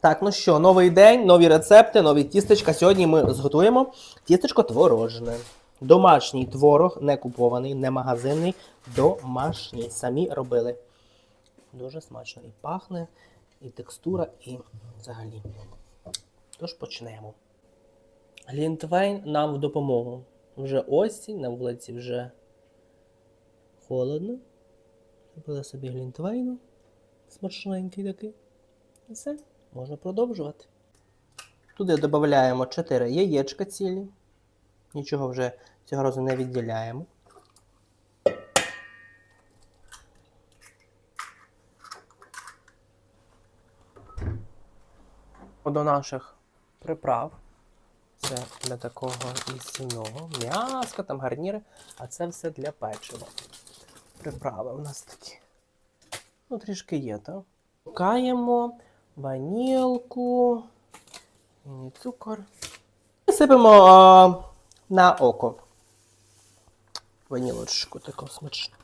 Так, ну що, новий день, нові рецепти, нові тістечка. Сьогодні ми зготуємо тістечко творожне. Домашній творог, не купований, не магазинний, домашній. Самі робили. Дуже смачно і пахне, і текстура, і взагалі. Тож почнемо. Глінтвейн нам в допомогу. Вже осінь, на вулиці вже холодно. Купили собі глінтвейну. Смачненький такий. І все, можна продовжувати. Туди додаємо 4 яєчка цілі. Нічого вже цього разу не відділяємо. До наших приправ. Це для такого істинного м'яска, там гарніри, а це все для печива. Приправи у нас такі. Ну, трішки є, так? Шукаємо ванілку, і цукор. І сипемо а, на око. Ванілочку таку смачну.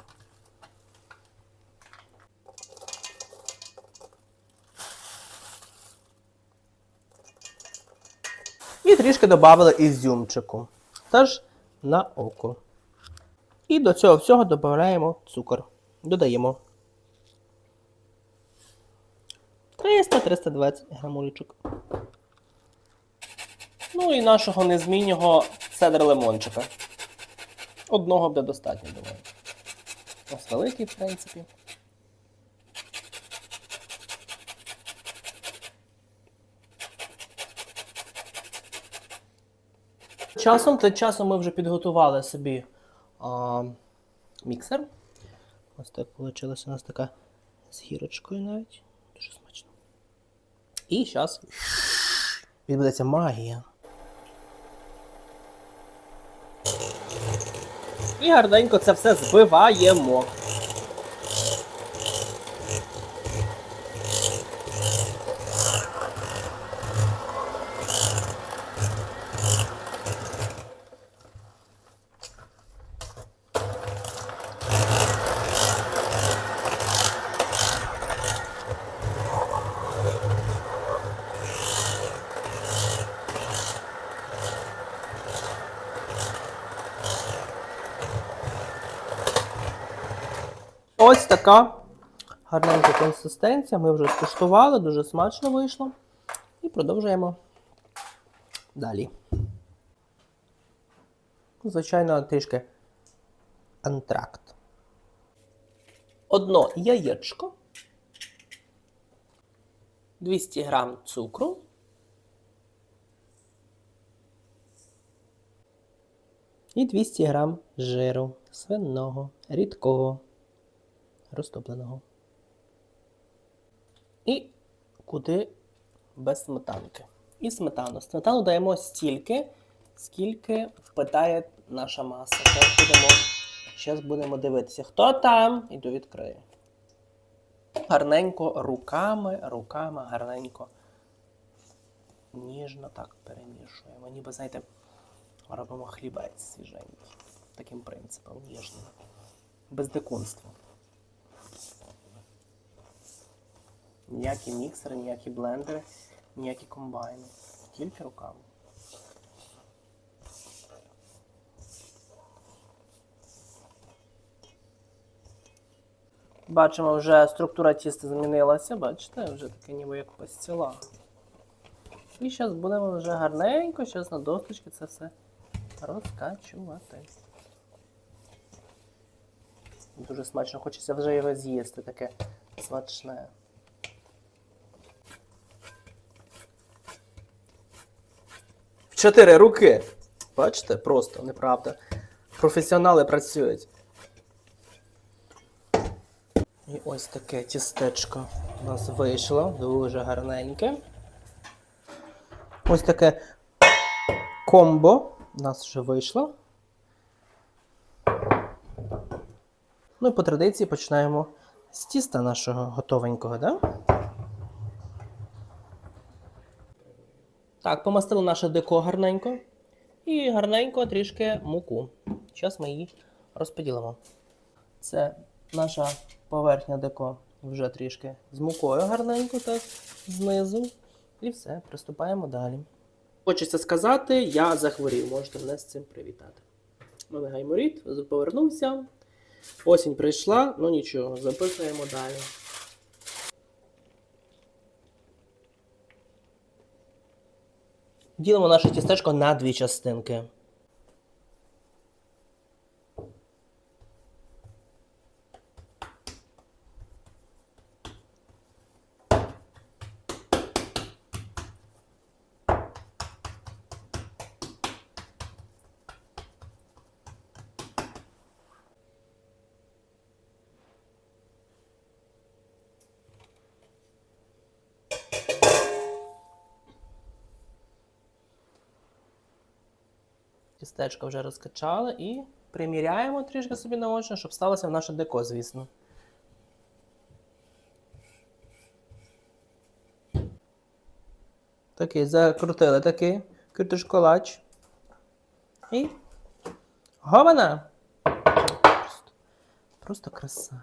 І трішки додали ізюмчику. Теж на око. І до цього всього додаємо цукор. Додаємо 300-320 грамулечок. Ну і нашого незмінного цедр лимончика. Одного буде достатньо, думаю. Ось великий, в принципі. Часом, тим часом ми вже підготували собі а, міксер. Ось так вийшла у нас така з гірочкою навіть. І зараз відбудеться магія. І гарненько це все збиваємо. Ось така гарненька консистенція. Ми вже скуштували, дуже смачно вийшло. І продовжуємо далі. Звичайно, трішки антракт. Одно яєчко. 200 грам цукру. І 200 грам жиру свиного, рідкого розтопленого. І куди без сметанки. І сметану. Сметану даємо стільки, скільки впитає наша маса. Зараз будемо, зараз будемо дивитися, хто там, іду відкрию. Гарненько руками, руками, гарненько. Ніжно так перемішуємо. Ніби, знаєте, робимо хлібець свіженький. Таким принципом, ніжним. Без дикунства. Ніякі міксери, ніякі блендери, ніякі комбайни. Тільки руками. Бачимо, вже структура тіста змінилася, бачите, вже таке ніби як пастила. І зараз будемо вже гарненько, зараз на досточки це все розкачувати. Дуже смачно, хочеться вже його з'їсти, таке смачне. Чотири руки. Бачите, просто неправда. Професіонали працюють. І ось таке тістечко у нас вийшло. Дуже гарненьке. Ось таке комбо у нас вже вийшло. Ну і по традиції починаємо з тіста нашого готовенького, да? Так, помастили наше деко гарненько. І гарненько трішки муку. Зараз ми її розподілимо. Це наша поверхня деко вже трішки з мукою гарненько, так, знизу. І все, приступаємо далі. Хочеться сказати, я захворів, можете мене з цим привітати. У мене гайморіт, повернувся. Осінь прийшла, ну нічого, записуємо далі. Ділимо наше тістечко на дві частинки. Тістечко вже розкачали і приміряємо трішки собі на очі, щоб сталося в наше деко, звісно. Такий, закрутили такий крутишколач. І гована! Просто, просто краса.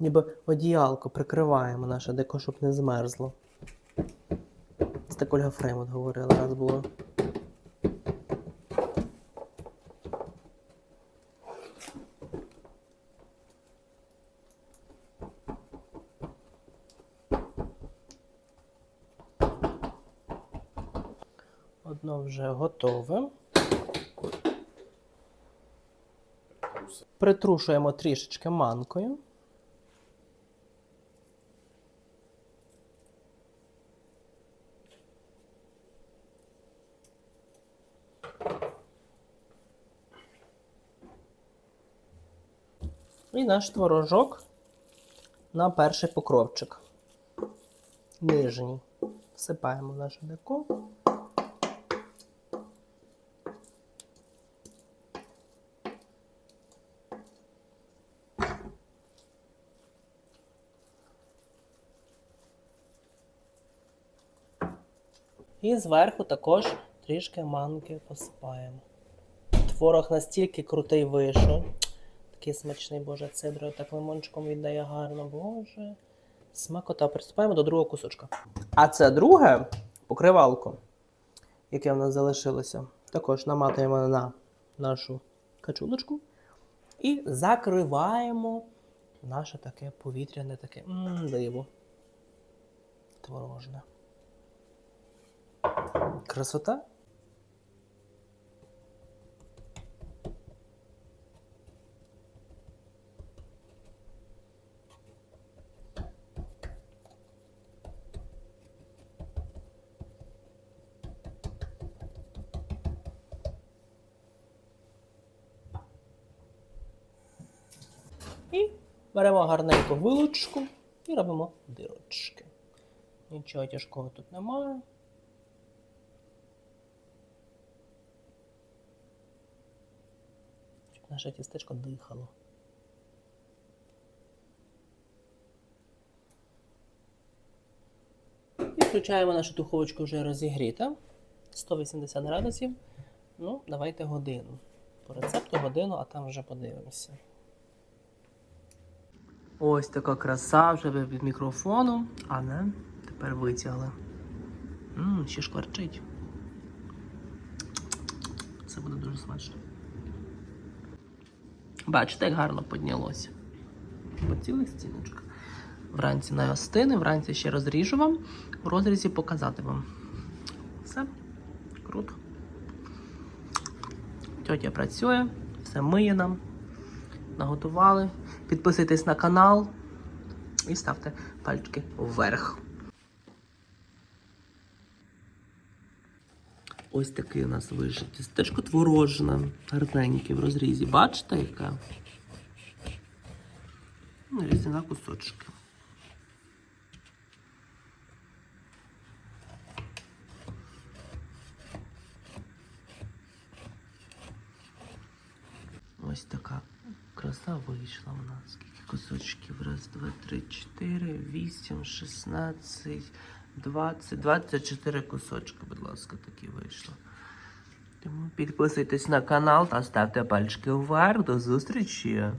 Ніби одіялко прикриваємо наше деко, щоб не змерзло. Це так Ольга Фреймут говорила, раз було. Одно вже готове. Притрушуємо трішечки манкою. І наш творожок на перший покровчик. Нижній. Всипаємо наше деко. І зверху також трішки манки посипаємо. Творог настільки крутий вийшов. Такий смачний, боже, цидрою так лимончиком віддає гарно, боже. Смакота. Приступаємо до другого кусочка. А це друге покривалко, яке в нас залишилося. Також наматуємо на нашу качулочку і закриваємо наше таке повітряне таке диво. Творожне. Красота? І беремо гарненьку вилучку і робимо дирочки. Нічого тяжкого тут немає. Наше тістечко дихало. І включаємо нашу духовочку вже розігріта. 180 градусів. Ну, давайте годину. По рецепту годину, а там вже подивимося. Ось така краса вже від мікрофону, але тепер витягли. Ммм, ще шкварчить. Це буде дуже смачно. Бачите, як гарно піднялося. По цілих стіночках. Вранці на остини, вранці ще розріжу вам, в розрізі показати вам. Все, круто. Тьотя працює, все миє нам, наготували. Підписуйтесь на канал і ставте пальчики вверх. Ось такий у нас вийшов тістечко творожне, гарненьке в розрізі. Бачите, яке? Нарізі на кусочки. Ось така краса вийшла у нас. Скільки кусочків? Раз, два, три, чотири, вісім, шістнадцять, двадцять, двадцять чотири кусочки, будь ласка, такі вийшло. Тому підписуйтесь на канал та ставте пальчики вверх. До зустрічі!